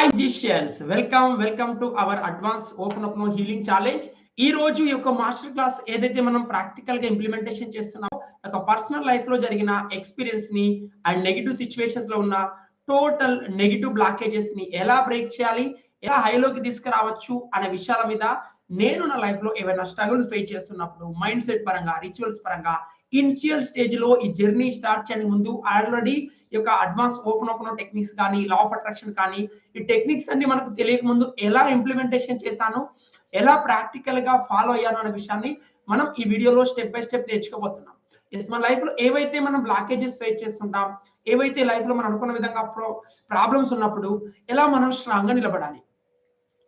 Hi జిషియన్స్ welcome welcome to our advance open up no healing challenge ఈ రోజు యొక్క master class ఏదైతే మనం ప్రాక్టికల్గా ఇంప్లిమెంటేషన్ చేస్తున్నామో ఒక పర్సనల్ లైఫ్లో జరిగిన ఎక్స్పీరియన్స్ని అండ్ నెగిటివ్ సిచ్యువేషన్స్లో ఉన్న టోటల్ నెగిటివ్ బ్లాకేజెస్ని ఎలా బ్రేక్ చేయాలి? ఎలా హైలోకి తీసుకురావచ్చు? అనే విషయాల మీద నేను నా లైఫ్లో ఏమైనా స్ట్రగుల్ ఫేస్ చేస్తున్నప్పుడు మైండ్ సెట్ పరంగా రిచువల్స్ పరంగా ఇనిషియల్ స్టేజ్లో ఈ జర్నీ స్టార్ట్ చేయని ముందు ఆల్రెడీ ఈ యొక్క అడ్వాన్స్ ఓపెన్ ఓపెన్ టెక్నిక్స్ కానీ లా ఆఫ్ అట్రాక్షన్ కానీ ఈ టెక్నిక్స్ అన్ని మనకు తెలియక ముందు ఎలా ఇంప్లిమెంటేషన్ చేశాను ఎలా ప్రాక్టికల్గా ఫాలో అయ్యాను అనే విషయాన్ని మనం ఈ వీడియోలో స్టెప్ బై స్టెప్ నేర్చుకోబోతున్నాం. ఎస్ మన లైఫ్లో ఏవైతే మనం బ్లాకేజెస్ ఫేస్ చేస్తుంటాం ఏవైతే లైఫ్లో మనం అనుకున్న విధంగా ప్రాబ్లమ్స్ ఉన్నప్పుడు ఎలా మనం స్ట్రాంగ్గా నిలబడాలి?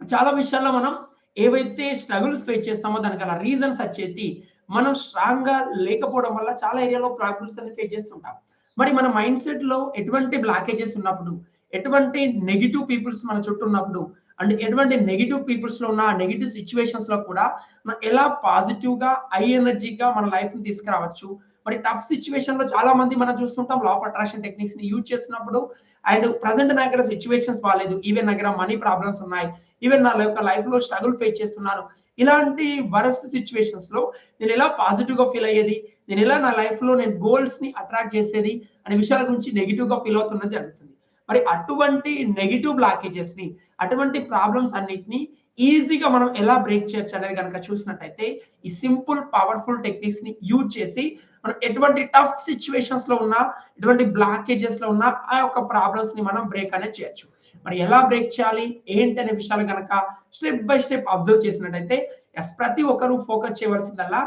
చాలా విషయాల్లో మనం ఏవైతే స్ట్రగుల్స్ ఫేస్ చేస్తామో దానికి అలా రీజన్స్ వచ్చేసి మనం స్ట్రాంగ్గా లేకపోవడం వల్ల చాలా ఏరియాలో ప్రాబ్లమ్స్ అన్ని ఫేస్ చేస్తుంటాం. మరి మన మైండ్ సెట్లో ఎటువంటి బ్లాకేజెస్ ఉన్నప్పుడు ఎటువంటి నెగిటివ్ పీపుల్స్ మన చుట్టూ ఉన్నప్పుడు అండ్ ఎటువంటి నెగిటివ్ పీపుల్స్లో ఉన్న నెగిటివ్ సిచ్యువేషన్స్లో కూడా మనం ఎలా పాజిటివ్గా ఐ ఎనర్జీగా మన లైఫ్ని తీసుకురావచ్చు మరి టఫ్ సిచ్యువేషన్లో చాలా మంది మనం చూస్తుంటాం లా ఆఫ్ అట్రాక్షన్ టెక్నిక్స్ని యూజ్ చేస్తున్నప్పుడు అండ్ ప్రజెంట్ నా దగ్గర సిచ్యువేషన్స్ బాగాలేదు ఈవెన్ నా దగ్గర మనీ ప్రాబ్లమ్స్ ఉన్నాయి. ఈవెన్ నా యొక్క లైఫ్లో స్ట్రగుల్ ఫేస్ చేస్తున్నాను ఇలాంటి వరస్ట్ సిచ్యువేషన్స్లో నేను ఎలా పాజిటివ్గా ఫీల్ అయ్యేది? నేను ఎలా నా లైఫ్లో నేను గోల్స్ని అట్రాక్ట్ చేసేది? అనే విషయాల గురించి నెగిటివ్గా ఫీల్ అవుతున్నది జరుగుతుంది. మరి అటువంటి నెగిటివ్ బ్లాకేజెస్ని అటువంటి ప్రాబ్లమ్స్ అన్నిటిని ఈజీగా మనం ఎలా బ్రేక్ చేయొచ్చు అనేది కనుక చూసినట్టయితే ఈ సింపుల్ పవర్ఫుల్ టెక్నిక్స్ని యూజ్ చేసి మనం ఎటువంటి టఫ్ సిచ్యువేషన్స్లో ఉన్నా ఎటువంటి బ్లాకేజెస్లో ఉన్నా ఆ యొక్క ప్రాబ్లమ్స్ని మనం బ్రేక్ అనేది చేయొచ్చు. మరి ఎలా బ్రేక్ చేయాలి ఏంటి అనే విషయాలు కనుక స్టెప్ బై స్టెప్ అబ్జర్వ్ చేసినట్టయితే ఎస్ ప్రతి ఒక్కరూ ఫోకస్ చేయవలసిందల్లా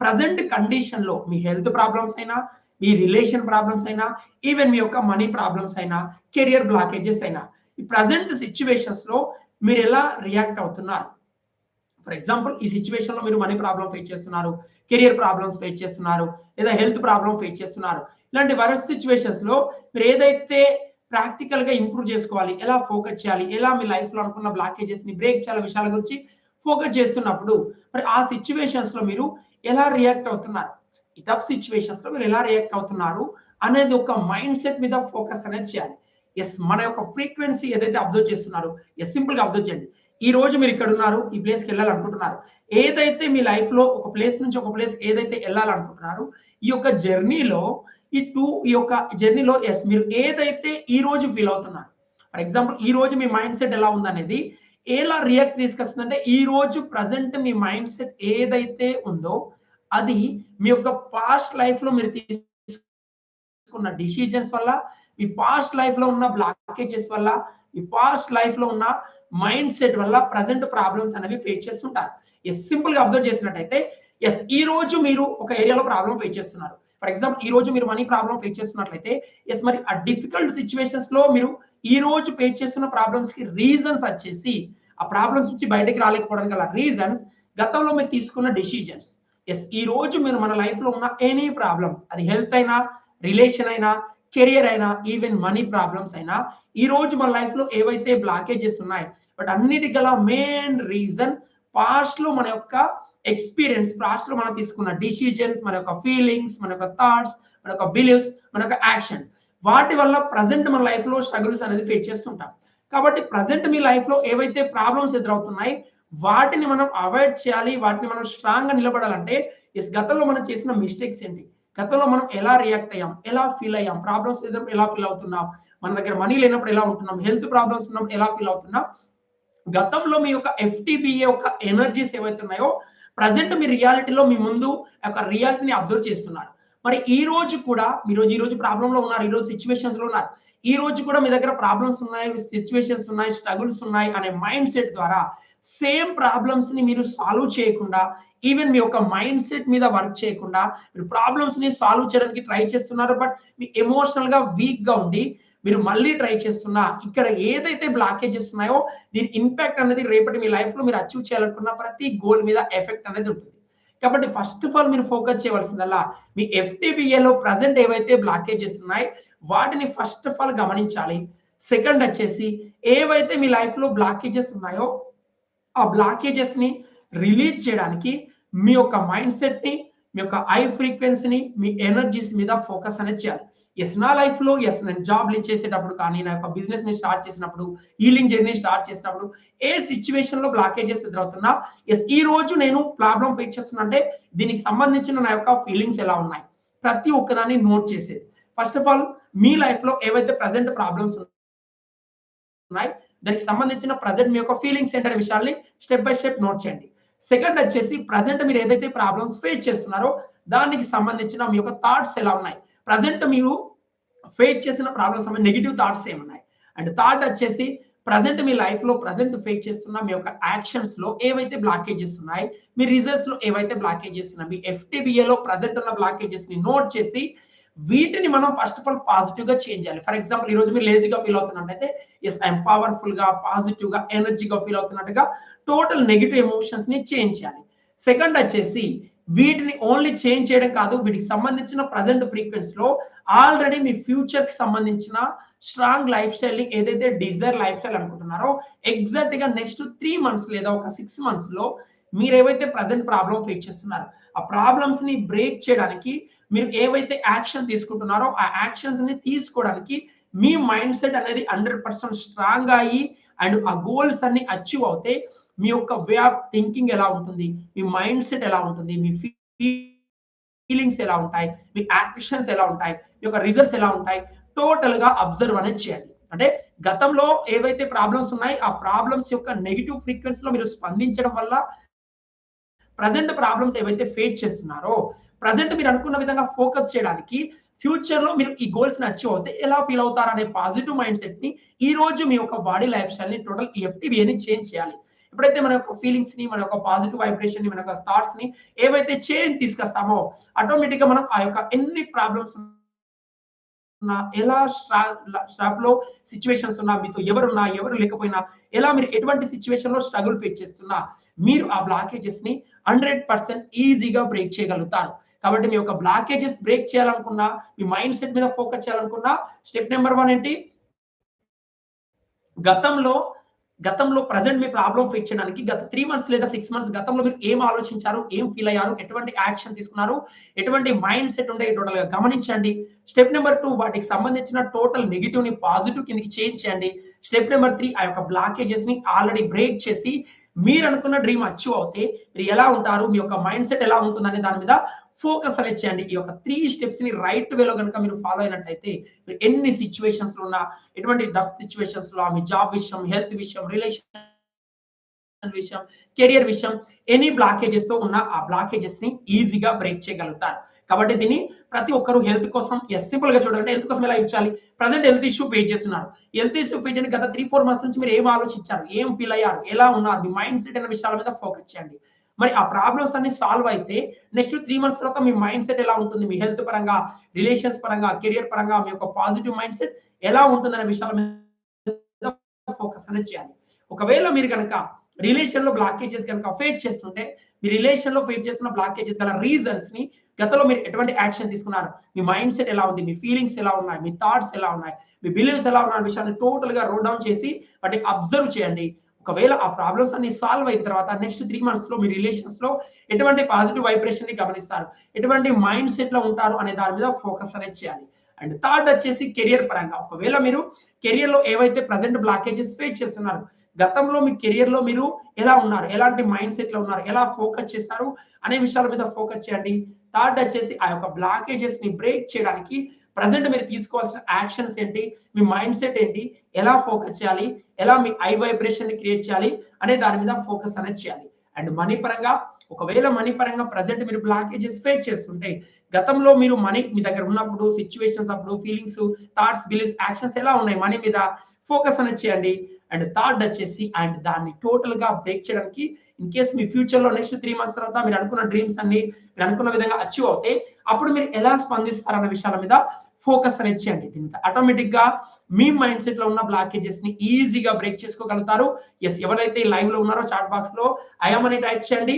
ప్రజెంట్ కండిషన్లో మీ హెల్త్ ప్రాబ్లమ్స్ అయినా మీ రిలేషన్ ప్రాబ్లమ్స్ అయినా ఈవెన్ మీ యొక్క మనీ ప్రాబ్లమ్స్ అయినా కెరియర్ బ్లాకేజెస్ అయినా ఈ ప్రజెంట్ సిచ్యువేషన్స్లో మీరు ఎలా రియాక్ట్ అవుతున్నారు? ఫర్ ఎగ్జాంపుల్ ఈ సిచ్యువేషన్లో మీరు మనీ ప్రాబ్లం ఫేస్ చేస్తున్నారు కెరియర్ ప్రాబ్లమ్స్ ఫేస్ చేస్తున్నారు లేదా హెల్త్ ప్రాబ్లం ఫేస్ చేస్తున్నారు. ఇలాంటి వరస్ట్ సిచ్యువేషన్స్లో మీరు ఏదైతే ప్రాక్టికల్గా ఇంప్రూవ్ చేసుకోవాలి ఎలా ఫోకస్ చేయాలి ఎలా మీ లైఫ్లో అనుకున్న బ్లాకేజెస్ని బ్రేక్ చేయాలి విషయాల గురించి ఫోకస్ చేస్తున్నప్పుడు మరి ఆ సిచ్యువేషన్స్లో మీరు ఎలా రియాక్ట్ అవుతున్నారు? ఈ టఫ్ సిచ్యువేషన్స్లో మీరు ఎలా రియాక్ట్ అవుతున్నారు అనేది ఒక మైండ్ సెట్ మీద ఫోకస్ అనేది చేయాలి. ఎస్ మన యొక్క ఫ్రీక్వెన్సీ ఏదైతే అబ్జర్వ్ చేస్తున్నారో ఎస్ సింపుల్గా అబ్జర్వ్ చేయండి. ఈ రోజు మీరు ఇక్కడ ఉన్నారు ఈ ప్లేస్కి వెళ్ళాలనుకుంటున్నారు. ఏదైతే మీ లైఫ్లో ఒక ప్లేస్ నుంచి ఒక ప్లేస్ ఏదైతే వెళ్ళాలనుకుంటున్నారు ఈ యొక్క జర్నీలో ఈ టూ ఈ యొక్క జర్నీలో ఎస్ మీరు ఏదైతే ఈ రోజు ఫీల్ అవుతున్నారు. ఫర్ ఎగ్జాంపుల్ ఈ రోజు మీ మైండ్ సెట్ ఎలా ఉందనేది ఎలా రియాక్ట్ తీసుకొస్తుందంటే ఈ రోజు ప్రజెంట్ మీ మైండ్ సెట్ ఏదైతే ఉందో అది మీ యొక్క పాస్ట్ లైఫ్లో మీరు తీసుకున్న డిసిజన్స్ వల్ల మీ పాస్ట్ లైఫ్లో ఉన్న బ్లాకేజెస్ వల్ల మీ పాస్ట్ లైఫ్లో ఉన్న మైండ్ సెట్ వల్ల ప్రజెంట్ ప్రాబ్లమ్స్ అనేవి ఫేస్ చేస్తుంటారు. ఎస్ సింపుల్గా అబ్జర్వ్ చేసినట్టయితే ఎస్ ఈ రోజు మీరు ఒక ఏరియాలో ప్రాబ్లం ఫేస్ చేస్తున్నారు. ఫర్ ఎగ్జాంపుల్ ఈ రోజు మీరు మనీ ప్రాబ్లం ఫేస్ చేస్తున్నట్లయితే ఎస్ మరి ఆ డిఫికల్ట్ సిచ్యువేషన్స్లో మీరు ఈ రోజు ఫేస్ చేస్తున్న ప్రాబ్లమ్స్కి రీజన్స్ వచ్చేసి ఆ ప్రాబ్లమ్స్ నుంచి బయటకు రాలేకపోవడానికి గల రీజన్స్ గతంలో మీరు తీసుకున్న డెసిజన్స్ ఎస్ ఈ రోజు మీరు మన లైఫ్లో ఉన్న ఎనీ ప్రాబ్లం అది హెల్త్ అయినా రిలేషన్ అయినా కెరియర్ అయినా ఈవెన్ మనీ ప్రాబ్లమ్స్ అయినా ఈ రోజు మన లైఫ్లో ఏవైతే బ్లాకేజెస్ ఉన్నాయి బట్ అన్నిటి గల మెయిన్ రీజన్ పాస్ట్లో మన యొక్క ఎక్స్పీరియన్స్ పాస్ట్లో మనం తీసుకున్న డిసిజన్స్ మన యొక్క ఫీలింగ్స్ మన యొక్క థాట్స్ మన యొక్క బిలీవ్స్ మన యొక్క యాక్షన్ వాటి వల్ల ప్రజెంట్ మన లైఫ్లో స్ట్రగుల్స్ అనేది ఫేస్ చేస్తుంటాం. కాబట్టి ప్రజెంట్ మీ లైఫ్లో ఏవైతే ప్రాబ్లమ్స్ ఎదురవుతున్నాయి వాటిని మనం అవాయిడ్ చేయాలి వాటిని మనం స్ట్రాంగ్గా నిలబడాలంటే ఈ గతంలో మనం చేసిన మిస్టేక్స్ ఏంటి? గతంలో మనం ఎలా రియాక్ట్ అయ్యాం? ఎలా ఫీల్ అయ్యాం? ప్రాబ్లమ్స్ ఎదురు ఎలా ఫీల్ అవుతున్నాం? మన దగ్గర మనీ లేనప్పుడు ఎలా ఉంటున్నాం? హెల్త్ ప్రాబ్లమ్స్ ఉన్నప్పుడు ఎలా ఫీల్ అవుతున్నాం? గతంలో మీ యొక్క ఎఫ్టీబీఏ యొక్క ఎనర్జీస్ ఏవైతే ఉన్నాయో ప్రజెంట్ మీ రియాలిటీలో మీ ముందు యొక్క రియాలిటీని అబ్జర్వ్ చేస్తున్నారు. మరి ఈ రోజు కూడా మీ రోజు ఈ రోజు ప్రాబ్లమ్లో ఉన్నారు ఈ రోజు సిచ్యువేషన్స్లో ఉన్నారు. ఈ రోజు కూడా మీ దగ్గర ప్రాబ్లమ్స్ ఉన్నాయి సిచ్యువేషన్స్ ఉన్నాయి స్ట్రగుల్స్ ఉన్నాయి అనే మైండ్ సెట్ ద్వారా సేమ్ ప్రాబ్లమ్స్ని మీరు సాల్వ్ చేయకుండా ఈవెన్ మీ యొక్క మైండ్ సెట్ మీద వర్క్ చేయకుండా మీరు ప్రాబ్లమ్స్ని సాల్వ్ చేయడానికి ట్రై చేస్తున్నారు బట్ మీ ఎమోషనల్గా వీక్గా ఉండి మీరు మళ్ళీ ట్రై చేస్తున్నా ఇక్కడ ఏదైతే బ్లాకేజెస్ ఉన్నాయో దీని ఇంపాక్ట్ అనేది రేపటి మీ లైఫ్లో మీరు అచీవ్ చేయాలనుకున్న ప్రతి గోల్ మీద ఎఫెక్ట్ అనేది ఉంటుంది. కాబట్టి ఫస్ట్ ఆఫ్ ఆల్ మీరు ఫోకస్ చేయవలసిందల్లా మీ ఎఫ్టీబీఏలో ప్రజెంట్ ఏవైతే బ్లాకేజెస్ ఉన్నాయి వాటిని ఫస్ట్ ఆఫ్ ఆల్ గమనించాలి. సెకండ్ వచ్చేసి ఏవైతే మీ లైఫ్లో బ్లాకేజెస్ ఉన్నాయో ఆ బ్లాకేజెస్ని రిలీజ్ చేయడానికి మీ యొక్క మైండ్ సెట్ని మీ యొక్క ఐ ఫ్రీక్వెన్సీని మీ ఎనర్జీస్ మీద ఫోకస్ అనేది చేయాలి. ఎస్ నా లైఫ్లో ఎస్ నేను జాబ్ చేసేటప్పుడు కానీ నా యొక్క బిజినెస్ని స్టార్ట్ చేసినప్పుడు హీలింగ్ జర్నీ స్టార్ట్ చేసినప్పుడు ఏ సిచ్యువేషన్లో బ్లాకేజెస్ ఎదురవుతున్నా ఎస్ ఈ రోజు నేను ప్రాబ్లం ఫేస్ చేస్తున్నా అంటే దీనికి సంబంధించిన నా యొక్క ఫీలింగ్స్ ఎలా ఉన్నాయి? ప్రతి ఒక్కదాన్ని నోట్ చేసేది. ఫస్ట్ ఆఫ్ ఆల్ మీ లైఫ్లో ఏవైతే ప్రజెంట్ ప్రాబ్లమ్స్ ఉన్నాయి దానికి సంబంధించిన ప్రజెంట్ మీ యొక్క ఫీలింగ్స్ ఏంటనే విషయాల్ని స్టెప్ బై స్టెప్ నోట్ చేయండి. సెకండ్ వచ్చేసి ప్రజెంట్ మీరు ఏదైతే ప్రాబ్లమ్స్ ఫేస్ చేస్తున్నారో దానికి సంబంధించిన మీ యొక్క థాట్స్ ఎలా ఉన్నాయి? ప్రజెంట్ మీరు ఫేస్ చేసిన ప్రాబ్లమ్స్ నెగిటివ్ థాట్స్ ఏమున్నాయి? అండ్ థాట్ వచ్చేసి ప్రజెంట్ మీ లైఫ్లో ప్రజెంట్ ఫేస్ చేస్తున్న మీ యొక్క యాక్షన్స్లో ఏవైతే బ్లాకేజెస్ ఉన్నాయి మీ రిజల్ట్స్లో ఏవైతే బ్లాకేజెస్ ఉన్నాయి మీ ఎఫ్టీబీఏ లో ప్రజెంట్ ఉన్న బ్లాకేజెస్ని నోట్ చేసి వీటిని మనం ఫస్ట్ ఆఫ్ ఆల్ పాజిటివ్గా చేంజ్ చేయాలి. ఫర్ ఎగ్జాంపుల్ ఈ రోజు మీరు లేజీగా ఫీల్ అవుతున్నట్టయితే ఎస్ ఐఎమ్ పవర్ఫుల్గా పాజిటివ్గా ఎనర్జీగా ఫీల్ అవుతున్నట్టుగా టోటల్ నెగిటివ్ ఎమోషన్స్ని చేంజ్ చేయాలి. సెకండ్ వచ్చేసి వీటిని ఓన్లీ చేంజ్ చేయడం కాదు వీటికి సంబంధించిన ప్రజెంట్ ఫ్రీక్వెన్సీ లో ఆల్రెడీ మీ ఫ్యూచర్కి సంబంధించిన స్ట్రాంగ్ లైఫ్ స్టైల్ని ఏదైతే డిజైర్ లైఫ్ స్టైల్ అనుకుంటున్నారో ఎగ్జాక్ట్గా నెక్స్ట్ త్రీ మంత్స్ లేదా ఒక సిక్స్ మంత్స్లో మీరు ఏవైతే ప్రజెంట్ ప్రాబ్లం ఫేస్ చేస్తున్నారో ఆ ప్రాబ్లమ్స్ని బ్రేక్ చేయడానికి మీరు ఏవైతే యాక్షన్ తీసుకుంటున్నారో ఆ యాక్షన్స్ని తీసుకోవడానికి మీ మైండ్ సెట్ అనేది హండ్రెడ్ పర్సెంట్ స్ట్రాంగ్ అయ్యి అండ్ ఆ గోల్స్ అన్ని అచీవ్ అవుతే మీ యొక్క వే ఆఫ్ థింకింగ్ ఎలా ఉంటుంది మీ మైండ్ సెట్ ఎలా ఉంటుంది మీ ఫీలింగ్స్ ఎలా ఉంటాయి మీ యాక్షన్స్ ఎలా ఉంటాయి మీ యొక్క రిజల్ట్స్ ఎలా ఉంటాయి టోటల్గా అబ్జర్వ్ అనేది చేయాలి. అంటే గతంలో ఏవైతే ప్రాబ్లమ్స్ ఉన్నాయి ఆ ప్రాబ్లమ్స్ యొక్క నెగిటివ్ ఫ్రీక్వెన్సీలో మీరు స్పందించడం వల్ల ప్రజెంట్ ప్రాబ్లమ్స్ ఏవైతే ఫేస్ చేస్తున్నారో ప్రజెంట్ మీరు అనుకున్న విధంగా ఫోకస్ చేయడానికి ఫ్యూచర్లో మీరు ఈ గోల్స్ నచ్చి అవుతే ఎలా ఫీల్ అవుతారు అనే పాజిటివ్ మైండ్ సెట్ని ఈ రోజు మీ యొక్క బాడీ లైఫ్ స్టైల్ని టోటల్ ఎఫ్టీబీ అని చేంజ్ చేయాలి. ఎప్పుడైతే మన యొక్క ఫీలింగ్స్ని మన యొక్క పాజిటివ్ వైబ్రేషన్ని మన యొక్క థాట్స్ని ఏవైతే చేంజ్ తీసుకొస్తామో ఆటోమేటిక్గా మనం ఆ యొక్క ఎన్ని ప్రాబ్లమ్స్ ఎలా స్టాప్లో సిచ్యువేషన్స్ ఉన్నా మీతో ఎవరున్నా ఎవరు లేకపోయినా ఎలా మీరు ఎటువంటి సిచ్యువేషన్లో స్ట్రగుల్ ఫేస్ చేస్తున్నా మీరు ఆ బ్లాకేజెస్ని హండ్రెడ్ పర్సెంట్ ఈజీగా బ్రేక్ చేయగలుగుతారు. కాబట్టి మీ యొక్క బ్లాకేజెస్ బ్రేక్ చేయాలనుకున్నా మీ మైండ్ సెట్ మీద ఫోకస్ చేయాలనుకున్నా స్టెప్ నెంబర్ వన్ ఏంటి? గతంలో గతంలో ప్రజెంట్ మీ ప్రాబ్లం ఫిక్స్ చేయడానికి గత త్రీ మంత్స్ లేదా సిక్స్ మంత్స్ గతంలో మీరు ఏం ఆలోచించారు ఏం ఫీల్ అయ్యారు ఎటువంటి యాక్షన్ తీసుకున్నారు ఎటువంటి మైండ్ సెట్ ఉండే టోటల్గా గమనించండి. స్టెప్ నెంబర్ టూ వాటికి సంబంధించిన టోటల్ నెగిటివ్ని పాజిటివ్ కిందకి చేంజ్ చేయండి స్టెప్ నెంబర్ త్రీ ఆ యొక్క బ్లాకేజెస్ని ఆల్రెడీ బ్రేక్ చేసి మీరు అనుకున్న డ్రీమ్ అచీవ్ అవుతే మీరు ఎలా ఉంటారు? మీ యొక్క మైండ్ సెట్ ఎలా ఉంటుందనే దాని మీద ఫోకస్ అనేది చేయండి. ఈ యొక్క త్రీ స్టెప్స్ని రైట్ వేలో కనుక మీరు ఫాలో అయినట్టయితే మీరు ఎన్ని సిచ్యువేషన్స్లో ఉన్నా ఎటువంటి డఫ్ సిచ్యువేషన్స్లో మీ జాబ్ విషయం హెల్త్ విషయం రిలేషన్ విషయం కెరియర్ విషయం ఎనీ బ్లాకేజెస్తో ఉన్న ఆ బ్లాకేజెస్ని ఈజీగా బ్రేక్ చేయగలుగుతారు. కాబట్టి దీన్ని ప్రతి ఒక్కరు హెల్త్ కోసం ఎస్ సింపుల్గా చూడండి హెల్త్ కోసం ఎలా ఇచ్చాలి? ప్రజెంట్ హెల్త్ ఇష్యూ ఫేస్ చేస్తున్నారు. హెల్త్ ఇష్యూ ఫేస్ చేయండి గత త్రీ ఫోర్ మంత్స్ నుంచి మీరు ఏం ఆలోచించారు? ఏం ఫీల్ అయ్యారు? ఎలా ఉన్నారు? మీ మైండ్ సెట్ అనే విషయాల మీద ఫోకస్ చేయండి. మరి ఆ ప్రాబ్లమ్స్ అన్ని సాల్వ్ అయితే నెక్స్ట్ త్రీ మంత్స్ తర్వాత మీ మైండ్ సెట్ ఎలా ఉంటుంది? మీ హెల్త్ పరంగా రిలేషన్స్ పరంగా కెరియర్ పరంగా మీ యొక్క పాజిటివ్ మైండ్ సెట్ ఎలా ఉంటుందనే విషయాల మీద ఫోకస్ అనేది చేయాలి. ఒకవేళ మీరు కనుక రిలేషన్లో బ్లాకేజెస్ కనుక ఫేస్ చేస్తుంటే మీ రిలేషన్లో ఫేస్ చేస్తున్న బ్లాకేజెస్ గల రీజన్స్ని గతంలో మీరు ఎటువంటి యాక్షన్ తీసుకున్నారు? మీ మైండ్ సెట్ ఎలా ఉంది? మీ ఫీలింగ్స్ ఎలా ఉన్నాయి? మీ థాట్స్ ఎలా ఉన్నాయి? మీ బిలీవ్స్ ఎలా ఉన్నాయి? విషయాన్ని టోటల్గా రోడ్ డౌన్ చేసి వాటిని అబ్జర్వ్ చేయండి. ఒకవేళ ఆ ప్రాబ్లమ్స్ అన్ని సాల్వ్ అయిన తర్వాత నెక్స్ట్ త్రీ మంత్స్లో మీ రిలేషన్స్లో ఎటువంటి పాజిటివ్ వైబ్రేషన్ని గమనిస్తారు? ఎటువంటి మైండ్ సెట్లో ఉంటారు? అనే దాని మీద ఫోకస్ అనేది చేయాలి. అండ్ థర్డ్ వచ్చేసి కెరియర్ పరంగా. ఒకవేళ మీరు కెరియర్లో ఏవైతే ప్రజెంట్ బ్లాకేజెస్ ఫేస్ చేస్తున్నారు గతంలో మీ కెరియర్లో మీరు ఎలా ఉన్నారు? ఎలాంటి మైండ్ సెట్లో ఉన్నారు? ఎలా ఫోకస్ చేస్తారు? అనే విషయాల మీద ఫోకస్ చేయండి. థర్డ్ వచ్చేసి ఆ యొక్క బ్లాకేజెస్ని బ్రేక్ చేయడానికి ప్రజెంట్ మీరు తీసుకోవాల్సిన యాక్షన్స్ ఏంటి? మీ మైండ్ సెట్ ఏంటి? ఎలా ఫోకస్ చేయాలి? ఎలా మీ ఐ వైబ్రేషన్ని క్రియేట్ చేయాలి? అనే దాని మీద ఫోకస్ అనేది చేయాలి. అండ్ మనీ పరంగా ఒకవేళ మనీ పరంగా ప్రజెంట్ మీరు బ్లాకేజెస్ ఫేస్ చేస్తుంటే గతంలో మీరు మనీ మీ దగ్గర ఉన్నప్పుడు సిచ్యువేషన్స్ అప్పుడు ఫీలింగ్స్ థాట్స్ బిలీఫ్స్ యాక్షన్స్ ఎలా ఉన్నాయి? మనీ మీద ఫోకస్ అనేది చేయండి. అండ్ థర్డ్ వచ్చేసి అండ్ దాన్ని టోటల్గా బ్రేక్ చేయడానికి ఇన్ కేస్ మీ ఫ్యూచర్లో నెక్స్ట్ త్రీ మంత్స్ తర్వాత మీరు అనుకున్న డ్రీమ్స్ అన్ని మీరు అనుకున్న విధంగా అచీవ్ అవుతాయి అప్పుడు మీరు ఎలా స్పందిస్తారన్న విషయాల మీద ఫోకస్ అనేది చేయండి. దీని ఆటోమేటిక్గా మీ మైండ్ సెట్లో ఉన్న బ్లాకేజెస్ని ఈజీగా బ్రేక్ చేసుకోగలుగుతారు. ఎస్ ఎవరైతే లైవ్లో ఉన్నారో చాట్ బాక్స్లో ఐఎమ్ అని టైప్ చేయండి.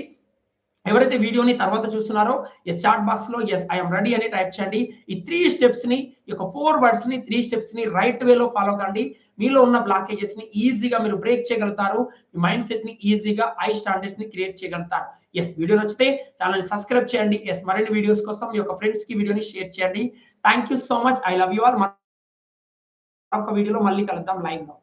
ఎవరైతే వీడియోని తర్వాత చూస్తున్నారో ఎస్ చాట్ బాక్స్లో ఎస్ ఐఎమ్ రెడీ అని టైప్ చేయండి. ఈ త్రీ స్టెప్స్ని ఈ యొక్క ఫోర్ వర్డ్స్ని త్రీ స్టెప్స్ని రైట్ వేలో ఫాలో కండి. మీలో ఉన్న బ్లాకేజెస్ని ఈజీగా మీరు బ్రేక్ చేయగలుగుతారు. మీ మైండ్ సెట్ని ఈజీగా ఐ స్టాండర్డ్స్ని క్రియేట్ చేయగలుగుతారు. ఎస్ వీడియో నచ్చితే ఛానల్ సబ్స్క్రైబ్ చేయండి. ఎస్ మరిన్ని వీడియోస్ కోసం మీ యొక్క ఫ్రెండ్స్కి వీడియోని షేర్ చేయండి. Thank you so much I love you all ఒక వీడియోలో మళ్ళీ కలుద్దాం. లైవ్లో